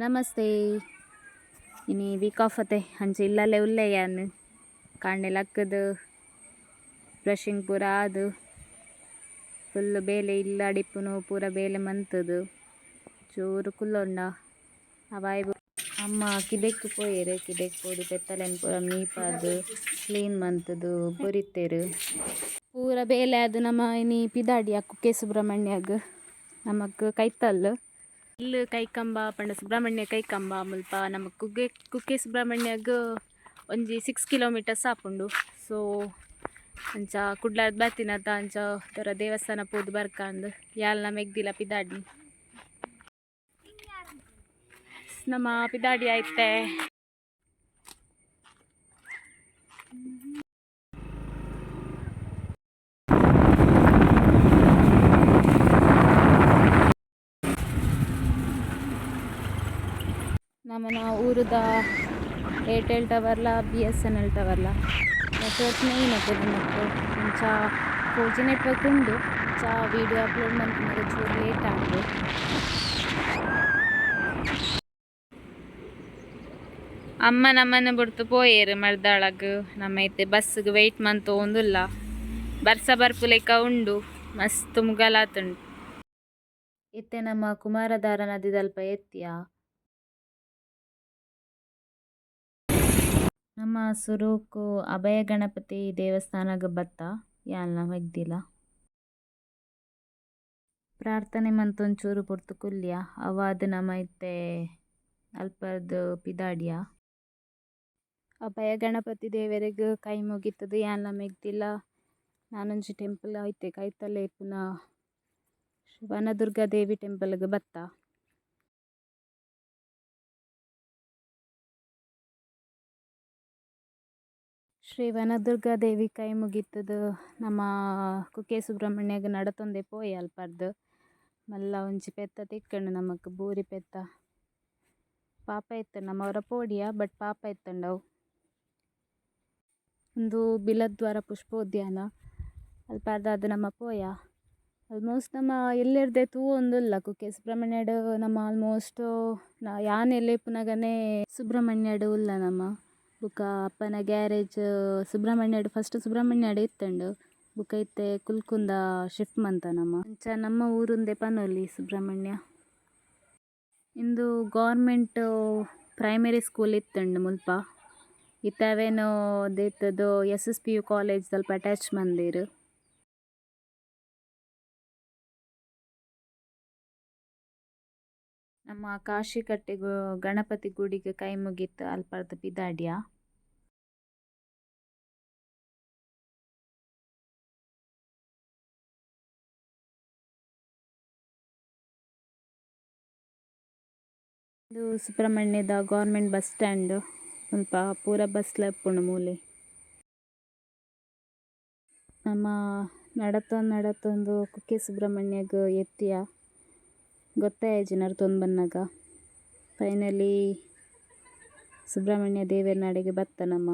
ನಮಸ್ತೆ. ಇನಿ weak of ಅತ್ತೆ. ಅಂಚೆ ಇಲ್ಲಲ್ಲೇ ಉಲ್ಲೆ ಯಾನು ಕಾಂಡೆ ಲಕ್ಕದು. ಬ್ರಷಿಂಗ್ ಪೂರ ಅದು ಫುಲ್ ಬೇಲೆ ಇಲ್ಲ ಅಡಿಪ್ಪುನು ಪೂರ ಬೇಲೆ ಮಂತದು. ಚೂರು ಕುಲ್ಲೊಂಡ. ಅವಾಯ್ ಅಮ್ಮ ಕಿದೆಕ್ ಪೋಯೆರ್? ಕಿದೆಕ್ ಪೋದು? ಪೆತ್ತಲೆನ್ ಪೂರ ಮೀಪಾದು. ಕ್ಲೀನ್ ಮಂತದು. ಬೊರಿತೆರ್. ಪೂರ ಬೇಲೆ ಅದು ನಮ ಇನಿ ಪಿದಾಡಿ ಅಕ್ಕು ಕೆ ಸುಬ್ರಹ್ಮಣ್ಯಗ್ ನಮಕ್ ಕೈತಲ್ ಇಲ್ಲು ಕೈಕಂಬ, ಪಂಡ ಸುಬ್ರಹ್ಮಣ್ಯ ಕೈಕಂಬ, ಮುಲ್ಪ ನಮ್ಮ ಕುಗ್ಗೆ, ಕುಕ್ಕೆ ಸುಬ್ರಹ್ಮಣ್ಯಗ್ ಒಂಜಿ ಸಿಕ್ಸ್ ಕಿಲೋಮೀಟರ್ಸ್ ಆಪುಂಡು ಸೊ ಅಂಚ ಕುಡ್ಲಾರ್ದ ಬರ್ತಿನತ ಅಂಚ ತರ ದೇವಸ್ಥಾನ ಪೋದು ಯಾಲ್ ಯಾಲ್ನ ಮೆಗ್ದಿಲ ಪಿದಾಡಿ ನಮ್ಮ ಪಿದಾಡಿ ಆಯ್ತೆ. ನಮ್ಮನ ಊರುದ ಏರ್ಟೆಲ್ ಟವರ್ಲ ಬಿ ಎಸ್ ಎನ್ ಎಲ್ ಟವರ್ಲ ನೆಟ್ವರ್ಕ್ ಮೇನ್ ಅಪ್ಪ ದಿನಕ್ ಚಾ ಫೋರ್ ಜಿ ನೆಟ್ವರ್ಕ್ ಉಂಡು. ಇಂಚ ವೀಡಿಯೋ ಅಪ್ಲೋಡ್ ಮನ್ಪುನಗ ಚೂರು ಲೇಟ್ ಆಂಡು ಅಮ್ಮ ನಮ್ಮನ್ನ ಬಿಡ್ತು, ಪೋಯೇರು ಮರ್ದಾಳಗ್. ನಮ್ಮ ಐತೆ ಬಸ್ಸಿಗೆ ವೆಯ್ಟ್ ಮಂತು ಒಂದುಲ್ಲ ಬರ್ಸ ಬರ್ಪು ಲೆಕ್ಕ ಉಂಡು. ಮಸ್ತ್ ಮುಗಲಾತುಂಡು. ಇತ್ತೆ ನಮ್ಮ ಕುಮಾರಧಾರ ನದಿ ದಲ್ಪ ಎತ್ತಿಯ? ನಮ್ಮ ಸುರೂಕು ಅಭಯ ಗಣಪತಿ ದೇವಸ್ಥಾನಗ್ ಬತ್ತ? ಯಾಲ್ನ ಮೆಗ್ದಿಲ ಪ್ರಾರ್ಥನೆ ಮಂತೊಂಚೂರು ಪೊರ್ತು ಕುಲ್ಯ ಅವಾದ ನಮ ಇತ್ತೆ ಅಲ್ಪರ್ದು ಪಿದಾಡಿಯ. ಅಭಯ ಗಣಪತಿ ದೇವೆರೆಗ್ ಕೈ ಮುಗೀತದೆ ಯಾನ್ ನಮ್ಮ ಮೆಗ್ದಿಲ ನಾನೊಂಜಿ ಟೆಂಪಲ್ ಐತೆ, ಕೈತಲ್ಲೇ ಪುನಃ ವನದುರ್ಗಾ ದೇವಿ ಟೆಂಪಲ್ಗೆ ಬತ್ತ. ಶ್ರೀ ವನದುರ್ಗಾ ದೇವಿ ಕೈ ಮುಗಿತದ, ನಮ್ಮ ಕುಕ್ಕೆ ಸುಬ್ರಹ್ಮಣ್ಯಗ್ ನಡತೊಂದೆ ಪೋಯೆ ಅಲ್ಪರ್ದು. ಮಲ್ಲ ಒಂಜಿ ಪೆತ್ತ ತಿಕ್ಕುಂಡು ನಮಕ್ ಬೂರಿ ಪೆತ್ತ. ಪಾಪ ಇತ್ತೆಂಡ್ ನಮ್ಮವರ ಪೋಡಿಯ, ಬಟ್ ಪಾಪ ಎತ್ತಂಡವು. ಒಂದು ಬಿಲದ್ವಾರ ಪುಷ್ಪೋದ್ಯಾನ, ಅಲ್ಪಾರ್ದ ಅದು ನಮ್ಮ ಪೋಯ. ಆಲ್ಮೋಸ್ಟ್ ನಮ ತೂ ತೂವೊಂದುಲ್ಲ ಕುಕ್ಕೆ ಸುಬ್ರಹ್ಮಣ್ಯಡ್ ನಮ್ಮ ಆಲ್ಮೋಸ್ಟ್ ಯಾನ್ ಎಲ್ಲೇ ಪುನಗನೇ ಸುಬ್ರಹ್ಮಣ್ಯಡು ಉಲ್ಲ ನಮ ಬೊಕ ಅಪ್ಪನ ಗ್ಯಾರೇಜ್ ಸುಬ್ರಹ್ಮಣ್ಯಡ್ ಫಸ್ಟ್ ಸುಬ್ರಹ್ಮಣ್ಯಡ್ ಇತ್ತಂಡು. ಬೊಕ ಇತ್ತೆ ಕುಲ್ಕುಂದ ಶಿಫ್ಟ್ ಮಂತ ನಮ ಅಂಚ ನಮ್ಮ ಊರುಂದೆ ಪನೋಲಿ ಸುಬ್ರಹ್ಮಣ್ಯ. ಇಂದು ಗೌರ್ಮೆಂಟ್ ಪ್ರೈಮರಿ ಸ್ಕೂಲ್ ಇತ್ತಂಡು ಮುಲ್ಪ. ಇತ್ತೆ ದೇತದು S S P U college ಸ್ವಲ್ಪ ಅಟ್ಯಾಚ್ ಮಂದೆರ್ ನಮ್ಮ ಕಾಶಿಕಟ್ಟೆ ಗಣಪತಿ ಗುಡಿಗೆ ಕೈ ಮುಗೀತು ಅಲ್ಪರ್ದ ಬಿದಾಡ್ಯ? ಇದು ಸುಬ್ರಹ್ಮಣ್ಯದ ಗೌರ್ಮೆಂಟ್ ಬಸ್ ಸ್ಟ್ಯಾಂಡ್, ಸ್ವಲ್ಪ ಪೂರ ಬಸ್ ಇಪ್ಪುಂಡು ಮೂಲೆ. ನಮ್ಮ ನಡತೊಂದು ನಡತೊಂದು ಕುಕ್ಕೆ ಸುಬ್ರಹ್ಮಣ್ಯಗ ಎತ್ತಿಯ? ಗೊತ್ತಾಯೆಜ್ಜಿನರ್ ತೊಂದು ಬಂದಾಗ. ಫೈನಲಿ ಸುಬ್ರಹ್ಮಣ್ಯ ದೇವೆರ್ನ ನಾಡಿಗೆ ಬತ್ತ ನಮ್ಮ.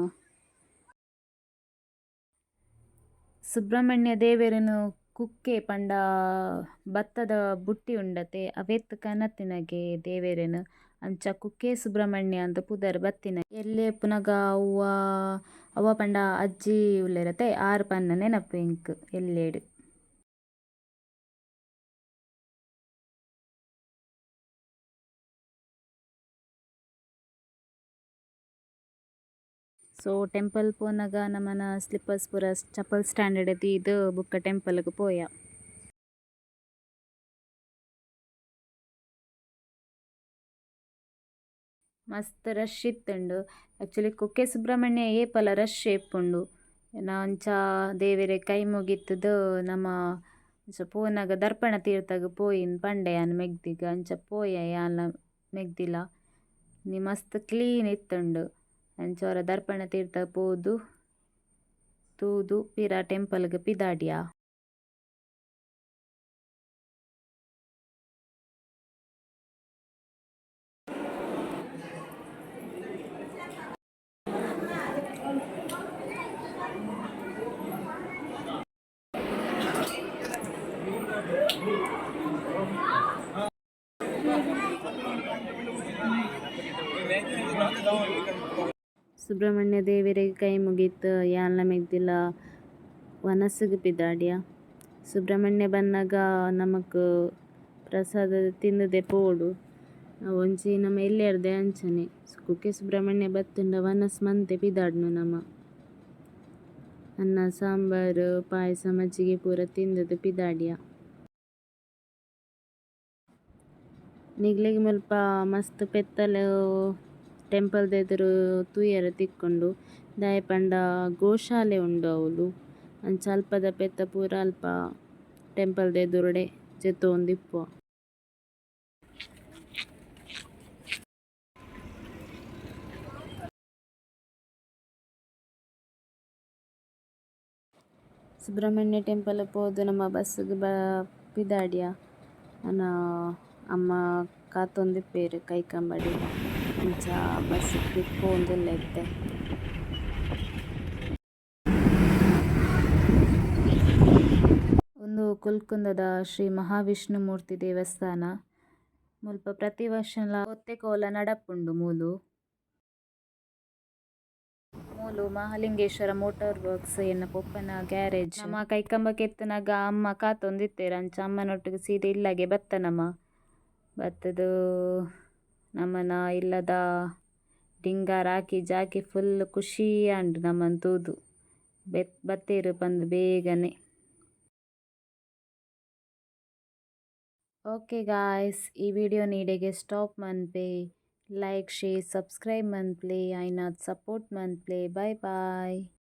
ಸುಬ್ರಹ್ಮಣ್ಯ ದೇವರನು ಕುಕ್ಕೆ ಪಂಡ ಬತ್ತದ ಬುಟ್ಟಿ ಉಂಡತೆ ಅವೆತ್ ಕನತ್ತಿನಗೆ ದೇವೇರೇನು. ಅಂಚ ಕುಕ್ಕೆ ಸುಬ್ರಹ್ಮಣ್ಯ ಅಂತ ಪುದರ್ ಬತ್ತಿನ. ಎಲ್ಲಿ ಪುನಗ ಅವ್ವ ಅವ್ವ ಪಂಡ ಅಜ್ಜಿ ಉಲ್ಲೆರ್ ಆರು ಪನ್ನ ನೆನಪು ಎಲ್ಲೇಡು. ಸೊ ಟೆಂಪಲ್ ಪೋನಗ ನಮನ ಸ್ಲಿಪ್ಪರ್ಸ್ ಪೂರ ಚಪ್ಪಲ್ ಸ್ಟ್ಯಾಂಡರ್ಡ್ ಐತಿ ಇದು ಬುಕ್ಕ ಟೆಂಪಲ್ಗ್ ಪೋಯ ಮಸ್ತ್ ರಶ್ ಇತ್ತುಂಡು ಆಕ್ಚುಲಿ ಕುಕ್ಕೆ ಸುಬ್ರಹ್ಮಣ್ಯ ಏಪಲ ರಶ್ ಏಪುಂಡು ಅಂಚ ದೇವೆರೆ ಕೈ ಮುಗಿತ್ತದು ನಮ್ಮ ಅಂಚ ಪೋನಗ ದರ್ಪಣ ತೀರ್ಥಗ್ ಪೋಯಿನ್ ಪಂಡೆ ಯಾನ್ ಮೆಗ್ದಿಗ ಅಂಚ ಪೋಯ ಯಾನ್ ಮೆಗ್ದಿಲ ಒಂಜಿ ಮಸ್ತ್ ಕ್ಲೀನ್ ಇತ್ತುಂಡು ಅಂಚೋರ ದರ್ಪಣ ತೀರ್ಥ ಪೋದು ತೂದು ಪಿರಾ ಟೆಂಪಲ್ಗ ಪಿದಾಡಿಯ Thank. ಸುಬ್ರಹ್ಮಣ್ಯ ದೇವರಿಗೆ ಕೈ ಮುಗೀತು ಯಾನ್ಲ ಮೆಗ್ದಿಲ್ಲ ವನಸ್ಸಿಗೆ ಪಿದಾಡ್ಯ. ಸುಬ್ರಹ್ಮಣ್ಯ ಬನ್ನಾಗ ನಮಕ್ ಪ್ರಸಾದ ತಿಂದದೆ ಪೋಡು. ಒಂಜಿ ನಮ ಎಲ್ಯರ್ದೆ ಅಂಚನೆ. ಕುಕ್ಕೆ ಸುಬ್ರಹ್ಮಣ್ಯ ಬತ್ತುಂಡ ವನಸ್ ಮಂತೆ ಪಿದಾಡ್ನು ನಮ್ಮ. ಅನ್ನ, ಸಾಂಬಾರು, ಪಾಯಸ, ಮಜ್ಜಿಗೆ ಪೂರ ತಿಂದುದು ಪಿದಾಡ್ಯ. ನಿಗ್ಲಿಗೆ ಮುಲ್ಪ ಮಸ್ತ್ ಪೆತ್ತಲೆ ಟೆಂಪಲ್ದ ಎದುರು ತೂಯರೆ ತಿಕ್ಕುಂಡು ದಾಯೆ ಪಂಡ ಗೋಶಾಲೆ ಉಂಡು ಅವ್ಲು. ಅಂಚ ಅಲ್ಪದ ಪೆತ್ತ ಪೂರ ಅಲ್ಪ ಟೆಂಪಲ್ದ ಎದುರುಡೆ ಜೆತ್ತೊಂದಿಪ್ಪುವ ಸುಬ್ರಹ್ಮಣ್ಯ ಟೆಂಪಲ್ ಪೋದು ನಮ್ಮ ಬಸ್ಸಿಗೆ ಬ ಪಿದಾಡಿಯ. ಅಮ್ಮ ಕಾತೊಂದಿಪ್ಪೆರ್ ಕೈಕಂಬಡಿ ಟ್ರಿಪ್ಪು ಬಸ್ಸ್ಗ್ ಪೋವೊಂದುಲ್ಲೆರ್ ಉಂದು ಕುಲ್ಕುಂದದ ಶ್ರೀ ಮಹಾವಿಷ್ಣು ಮೂರ್ತಿ ದೇವಸ್ಥಾನ. ಮುಲ್ಪ ಪ್ರತಿ ವರ್ಷಲ ಒತ್ತೆಕೋಲ ನಡಪುಂಡು ಮೂಲು. ಮೂಲು ಮಹಾಲಿಂಗೇಶ್ವರ ಮೋಟಾರ್ ವರ್ಕ್ಸ್ ಎನ್ನ ಪೊಪ್ಪನ ಗ್ಯಾರೇಜ್. ನಮ್ಮ ಕೈಕಂಬ ಕೆತ್ತನಾಗ ಅಮ್ಮ ಕಾತೊಂದಿತ್ತೆರ್ ಅಂಚ ಅಮ್ಮನೊಟ್ಟಿಗೆ ಸೀದೆ ಇಲ್ಲಾಗೆ ಬತ್ತ ನಮ. ಬತ್ತುದು ನಮನ ಇಲ್ಲದ ಡಿಂಗಾರ್ ಹಾಕಿ ಜಾಕಿ ಫುಲ್ ಖುಷಿ ಆಂಡ್ ನಮನ್ ತೂದು. ಬೆತ್, ಬತ್ತೇರು ಬಂದು ಬೇಗನೆ. ಓಕೆ ಗಾಯ್ಸ್ ಈ ವಿಡಿಯೋ ನೀಡೆಗೆ ಸ್ಟಾಪ್ ಮಂತ್ಲಿ ಲೈಕ್ ಶೇರ್ ಸಬ್ಸ್ಕ್ರೈಬ್ ಮನ್ಪ್ಲೆ ಐನಾಥ್ ಸಪೋರ್ಟ್ ಮನ್ಪ್ಲೆ ಬಾಯ್ ಬಾಯ್